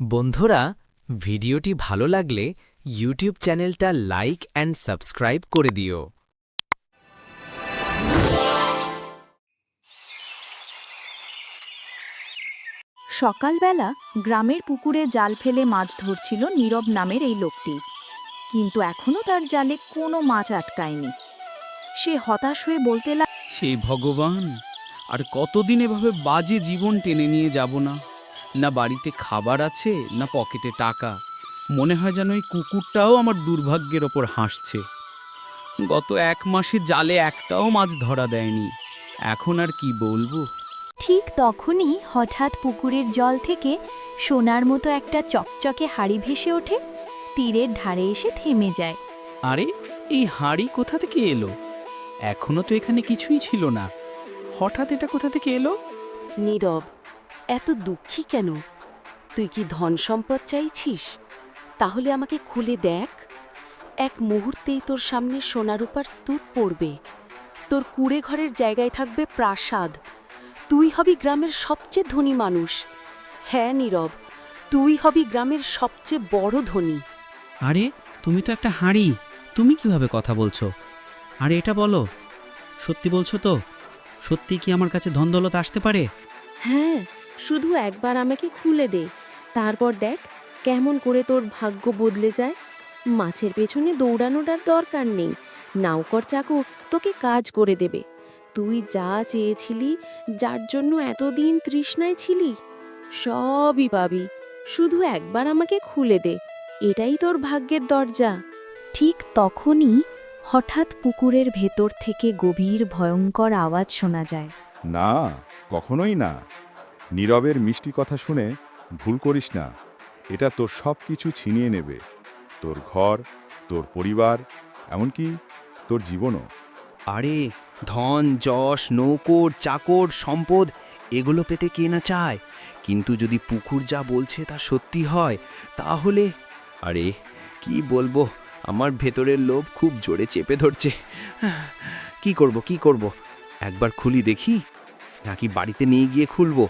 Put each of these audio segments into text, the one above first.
বন্ধুরা ভিডিওটি ভালো লাগলে ইউটিউব চ্যানেলটা লাইক অ্যান্ড সাবস্ক্রাইব করে দিও। সকালবেলা গ্রামের পুকুরে জাল ফেলে মাছ ধরছিল নীরব নামের এই লোকটি। কিন্তু এখনও তার জালে কোনো মাছ আটকায়নি। সে হতাশ হয়ে বলতে লাগ সেই ভগবান আর কতদিন এভাবে বাজে জীবন টেনে নিয়ে যাব না? না বাড়িতে খাবার আছে না পকেটে টাকা। মনে হয় যেন এই কুকুরটাও আমার দুর্ভাগ্যের ওপর হাসছে। গত এক মাসে জালে একটাও মাছ ধরা দেয়নি। এখন আর কি বলব? ঠিক তখনই হঠাৎ পুকুরের জল থেকে সোনার মতো একটা চকচকে হাড়ি ভেসে ওঠে। তীরের ধারে এসে থেমে যায়। আরে এই হাঁড়ি কোথা থেকে এলো? এখনও তো এখানে কিছুই ছিল না। হঠাৎ এটা কোথা থেকে এলো? নীরব এত দুঃখী কেন? তুই কি ধন সম্পদ চাইছিস? তাহলে আমাকে খুলে দেখ। এক মুহূর্তেই তোর সামনে সোনারূপার স্তূপ পড়বে। তোর কুড়ে ঘরের জায়গায় থাকবে প্রাসাদ। তুই হবি গ্রামের সবচেয়ে ধনী মানুষ। হ্যাঁ নীরব তুই হবি গ্রামের সবচেয়ে বড় ধনী। আরে তুমি তো একটা হাঁড়ি। তুমি কীভাবে কথা বলছো? আরে এটা বলো। সত্যি বলছো তো? সত্যি কি আমার কাছে ধন ধনদৌলত আসতে পারে? হ্যাঁ শুধু একবার আমাকে খুলে দে। তারপর দেখ কেমন করে তোর ভাগ্য বদলে যায়। মাছের পেছনে দৌড়ানোটার দরকার নেই। নাউকর চাকর তোকে কাজ করে দেবে। তুই যা চেয়েছিলি, যার জন্য এতদিন তৃষ্ণায় ছিলি, সবই পাবি। শুধু একবার আমাকে খুলে দে। এটাই তোর ভাগ্যের দরজা। ঠিক তখনই হঠাৎ পুকুরের ভেতর থেকে গভীর ভয়ঙ্কর আওয়াজ শোনা যায়। না, কখনোই না। নীরবের মিষ্টি কথা শুনে ভুল করিস না। এটা তোর সব কিছু ছিনিয়ে নেবে। তোর ঘর, তোর পরিবার, এমনকি তোর জীবনও। আরে, ধন, যশ, নৌকর, চাকর, সম্পদ, এগুলো পেতে কে না চায়? কিন্তু যদি পুকুর যা বলছে তা সত্যি হয়, তাহলে আরে, কি বলব? আমার ভেতরের লোভ খুব জোরে চেপে ধরছে। কি করব কি করব? একবার খুলি দেখি? নাকি বাড়িতে নিয়ে গিয়ে খুলবো?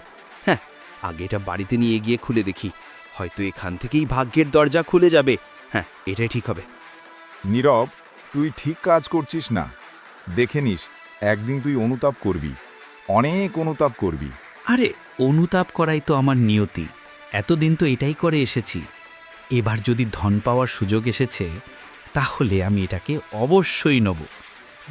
আগে এটা বাড়িতে নিয়ে গিয়ে খুলে দেখি। হয়তো এখান থেকেই ভাগ্যের দরজা খুলে যাবে। হ্যাঁ এটাই ঠিক হবে। নীরব তুই ঠিক কাজ করছিস না। দেখে নিস একদিন তুই অনুতাপ করবি। অনেক অনুতাপ করবি। আরে অনুতাপ করাই তো আমার নিয়তি। এতদিন তো এটাই করে এসেছি। এবার যদি ধন পাওয়ার সুযোগ এসেছে তাহলে আমি এটাকে অবশ্যই নেব।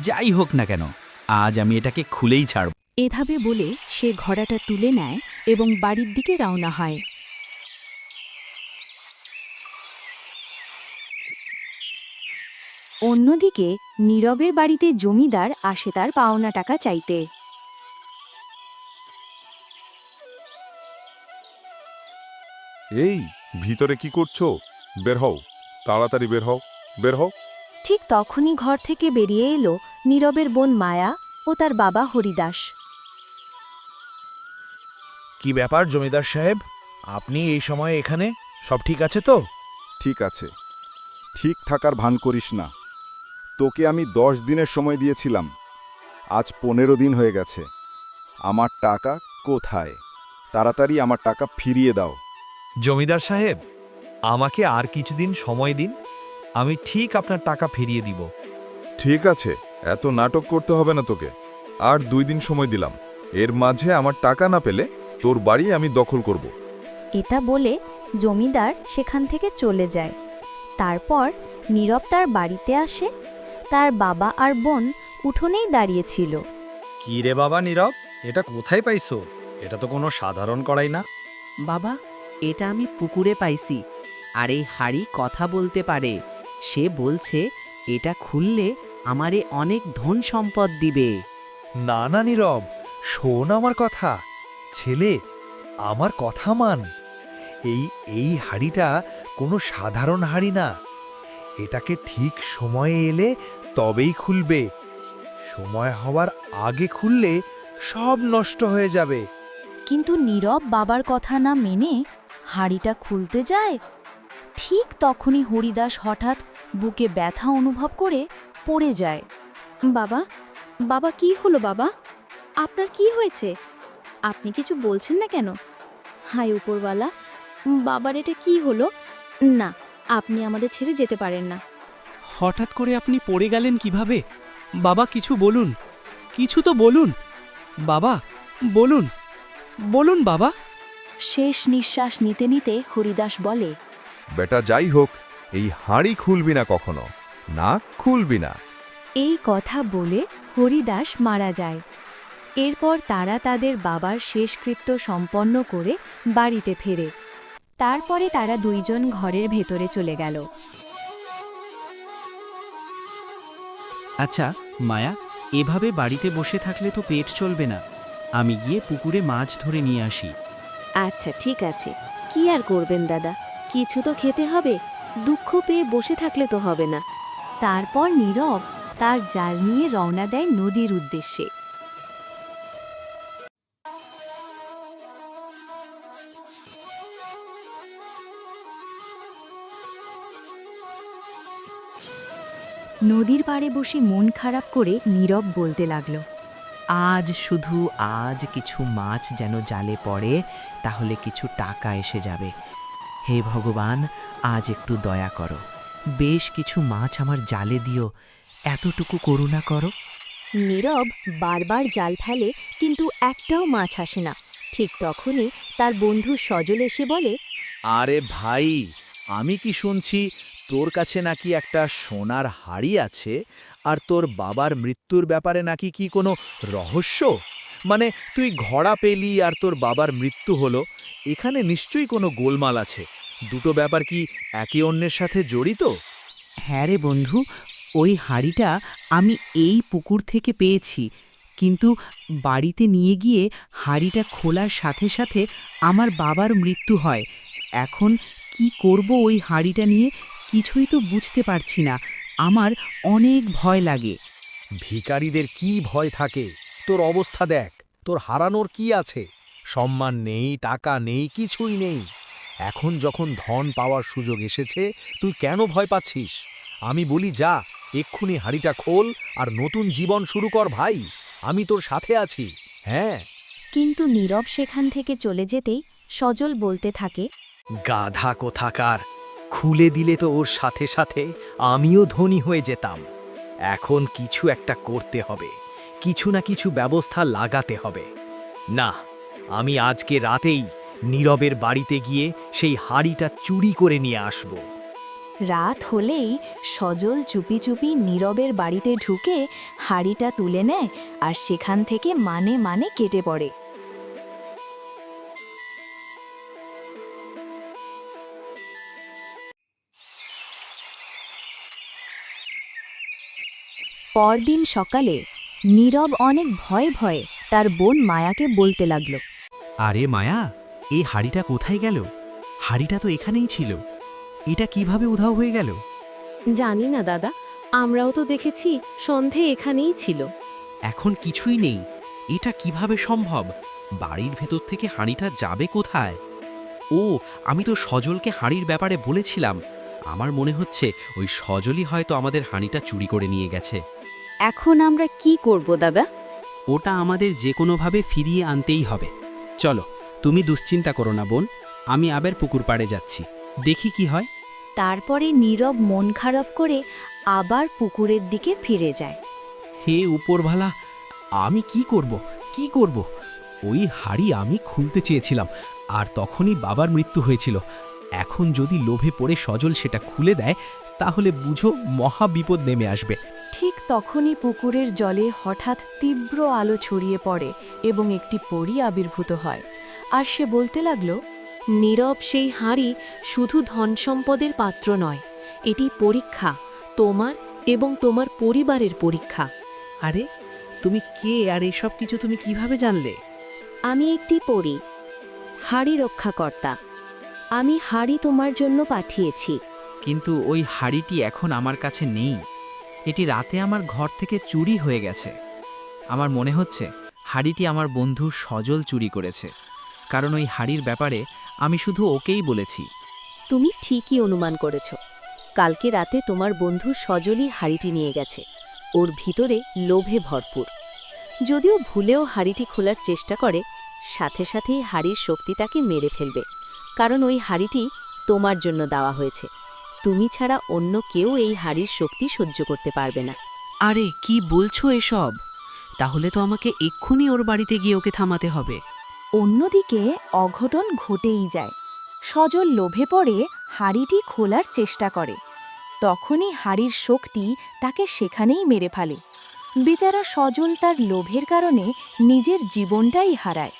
যাই হোক না কেন আজ আমি এটাকে খুলেই ছাড়ব। এভাবে বলে সে ঘোড়াটা তুলে নেয় এবং বাড়ির দিকে রওনা হয়। অন্যদিকে নীরবের বাড়িতে জমিদার আসে তার পাওনা টাকা চাইতে। এই ভিতরে কি করছ? বের হও তাড়াতাড়ি বের হও বের হও। ঠিক তখনই ঘর থেকে বেরিয়ে এলো নীরবের বোন মায়া ও তার বাবা হরিদাস। কি ব্যাপার জমিদার সাহেব? আপনি এই সময়ে এখানে? সব ঠিক আছে তো? ঠিক আছে। ঠিক থাকার ভান করিস না। তোকে আমি দশ দিনের সময় দিয়েছিলাম। আজ পনেরো দিন হয়ে গেছে। আমার টাকা কোথায়? তাড়াতাড়ি আমার টাকা ফিরিয়ে দাও। জমিদার সাহেব আমাকে আর কিছুদিন সময় দিন। আমি ঠিক আপনার টাকা ফিরিয়ে দিব। ঠিক আছে। এত নাটক করতে হবে না তোকে। আর দুই দিন সময় দিলাম। এর মাঝে আমার টাকা না পেলে তোর বাড়ি আমি দখল করব। এটা বলে জমিদার সেখান থেকে চলে যায়। তারপর নীরব তার বাড়িতে আসে। তার বাবা আর বোন উঠোনেই দাঁড়িয়েছিল কি রে বাবা নীরব? এটা কোথায় পাইছো? এটা তো কোনো সাধারণ করাই না। বাবা এটা আমি পুকুরে পাইছি। আর এই হাড়ি কথা বলতে পারে। সে বলছে এটা খুললে আমারে অনেক ধন সম্পদ দিবে। না না নীরব শোন আমার কথা। ছেলে, আমার কথা মান। এই এই হাড়িটা কোনো সাধারণ হাড়ি না। এটাকে ঠিক সময়ে এলে তবেই খুলবে। সময় হওয়ার আগে খুললে সব নষ্ট হয়ে যাবে। কিন্তু নীরব বাবার কথা না মেনে হাড়িটা খুলতে যায়? ঠিক তখনই হরিদাস হঠাৎ বুকে ব্যথা অনুভব করে পড়ে যায়। বাবা বাবা, কি হলো বাবা? আপনার কি হয়েছে? আপনি কিছু বলছেন না কেন? হাই উপরওয়ালা বাবার এটা কি হলো? না আপনি আমাদের ছেড়ে যেতে পারেন না। হঠাৎ করে আপনি পড়ে গেলেন কীভাবে? বাবা কিছু বলুন। কিছু তো বলুন। বাবা বলুন। বলুন বাবা। শেষ নিঃশ্বাস নিতে নিতে হরিদাস বলে বেটা যাই হোক এই হাঁড়ি খুলবি না কখনো। না খুলবি না। এই কথা বলে হরিদাস মারা যায়। এরপর তারা তাদের বাবার শেষকৃত্য সম্পন্ন করে বাড়িতে ফেরে। তারপরে তারা দুইজন ঘরের ভেতরে চলে গেল। আচ্ছা মায়া এভাবে বাড়িতে বসে থাকলে তো পেট চলবে না। আমি গিয়ে পুকুরে মাছ ধরে নিয়ে আসি। আচ্ছা ঠিক আছে। কি আর করবেন দাদা? কিছু তো খেতে হবে। দুঃখ পেয়ে বসে থাকলে তো হবে না। তারপর নীরব তার জাল নিয়ে রওনা দেয় নদীর উদ্দেশ্যে। নদীর পাড়ে বসে মন খারাপ করে নীরব বলতে লাগল আজ শুধু আজ কিছু মাছ যেন জালে পড়ে তাহলে কিছু টাকা এসে যাবে। হে ভগবান আজ একটু দয়া করো। বেশ কিছু মাছ আমার জালে দিও। এতটুকু করুণা করো। নীরব বারবার জাল ফেলে কিন্তু একটাও মাছ আসে না। ঠিক তখনই তার বন্ধু সজল এসে বলে আরে ভাই আমি কি শুনছি? তোর কাছে নাকি একটা সোনার হাড়ি আছে আর তোর বাবার মৃত্যুর ব্যাপারে নাকি কি কোনো রহস্য? মানে তুই ঘোড়া পেলি আর তোর বাবার মৃত্যু হলো, এখানে নিশ্চয়ই কোনো গোলমাল আছে। দুটো ব্যাপার কি একে অন্যের সাথে জড়িত? হ্যাঁ রে বন্ধু, ওই হাঁড়িটা আমি এই পুকুর থেকে পেয়েছি, কিন্তু বাড়িতে নিয়ে গিয়ে হাঁড়িটা খোলার সাথে সাথে আমার বাবার মৃত্যু হয়। এখন কি করব ওই হাঁড়িটা নিয়ে? কিছুই তো বুঝতে পারছি না। আমার অনেক ভয় লাগে। ভিকারীদের কি ভয় থাকে? তোর অবস্থা দেখ। তোর হারানোর কি আছে? সম্মান নেই টাকা নেই কিছুই নেই। এখন যখন ধন পাওয়ার সুযোগ এসেছে তুই কেন ভয় পাচ্ছিস? আমি বলি যা এক্ষুনি হাড়িটা খোল আর নতুন জীবন শুরু কর ভাই। আমি তোর সাথে আছি। হ্যাঁ? কিন্তু নীরব সেখান থেকে চলে যেতেই সজল বলতে থাকে গাধা কোথাকার। খুলে দিলে তো ওর সাথে সাথে আমিও ধনী হয়ে যেতাম। এখন কিছু একটা করতে হবে, কিছু না কিছু ব্যবস্থা লাগাতে হবে। না, আমি আজকে রাতেই নীরবের বাড়িতে গিয়ে সেই হাড়িটা চুরি করে নিয়ে আসব। রাত হলেই সজল চুপি চুপি নীরবের বাড়িতে ঢুকে হাড়িটা তুলে নেয় আর সেখান থেকে মানে মানে কেটে পড়ে। পরদিন সকালে নীরব অনেক ভয়ে ভয়ে তার বোন মায়াকে বলতে লাগল। আরে মায়া এই হাড়িটা কোথায় গেল? হাড়িটা তো এখানেই ছিল। এটা কীভাবে উধাও হয়ে গেল? জানি না দাদা আমরাও তো দেখেছি সন্ধে এখানেই ছিল। এখন কিছুই নেই। এটা কীভাবে সম্ভব? বাড়ির ভেতর থেকে হাঁড়িটা যাবে কোথায়? ও আমি তো সজলকে হাঁড়ির ব্যাপারে বলেছিলাম। আমার মনে হচ্ছে ওই সজলই হয়তো আমাদের হাঁড়িটা চুরি করে নিয়ে গেছে। এখন আমরা কি করব দাদা? ওটা আমাদের যে কোনোভাবে ফিরিয়ে আনতেই হবে। চলো তুমি দুশ্চিন্তা করো না বোন আমি আবার পুকুর পাড়ে যাচ্ছি। দেখি কি হয়। তারপরে নীরব মন খারাপ করে আবার পুকুরের দিকে ফিরে যায়। হে উপরভালা আমি কি করব? কি করব? ওই হাড়ি আমি খুলতে চেয়েছিলাম আর তখনই বাবার মৃত্যু হয়েছিল। এখন যদি লোভে পড়ে সজল সেটা খুলে দেয় তাহলে বুঝো মহা বিপদ নেমে আসবে। ঠিক তখনই পুকুরের জলে হঠাৎ তীব্র আলো ছড়িয়ে পড়ে এবং একটি পরী আবির্ভূত হয়। আর সে বলতে লাগল নীরব সেই হাঁড়ি শুধু ধন সম্পদের পাত্র নয় এটি পরীক্ষা তোমার এবং তোমার পরিবারের পরীক্ষা। আরে তুমি কে আর এসব কিছু তুমি কীভাবে জানলে? আমি একটি পড়ি হাড়ি রক্ষাকর্তা। আমি হাড়ি তোমার জন্য পাঠিয়েছি। কিন্তু ওই হাড়িটি এখন আমার কাছে নেই। এটি রাতে আমার ঘর থেকে চুরি হয়ে গেছে। আমার মনে হচ্ছে হাড়িটি আমার বন্ধু সজল চুরি করেছে। কারণ ওই হাড়ির ব্যাপারে আমি শুধু ওকেই বলেছি। তুমি ঠিকই অনুমান করেছ। কালকে রাতে তোমার বন্ধু সজলই হাড়িটি নিয়ে গেছে। ওর ভিতরে লোভে ভরপুর। যদিও ভুলেও হাড়িটি খোলার চেষ্টা করে সাথে সাথেই হাড়ির শক্তি তাকে মেরে ফেলবে। কারণ ওই হাড়িটি তোমার জন্য দেওয়া হয়েছে। তুমি ছাড়া অন্য কেউ এই হাড়ির শক্তি সহ্য করতে পারবে না। আরে কি বলছো এসব? তাহলে তো আমাকে এক্ষুনি ওর বাড়িতে গিয়ে ওকে থামাতে হবে। অন্যদিকে অঘটন ঘটেই যায়। সজল লোভে পড়ে হাড়িটি খোলার চেষ্টা করে। তখনই হাড়ির শক্তি তাকে সেখানেই মেরে ফেলে। বেচারা সজল তার লোভের কারণে নিজের জীবনটাই হারায়।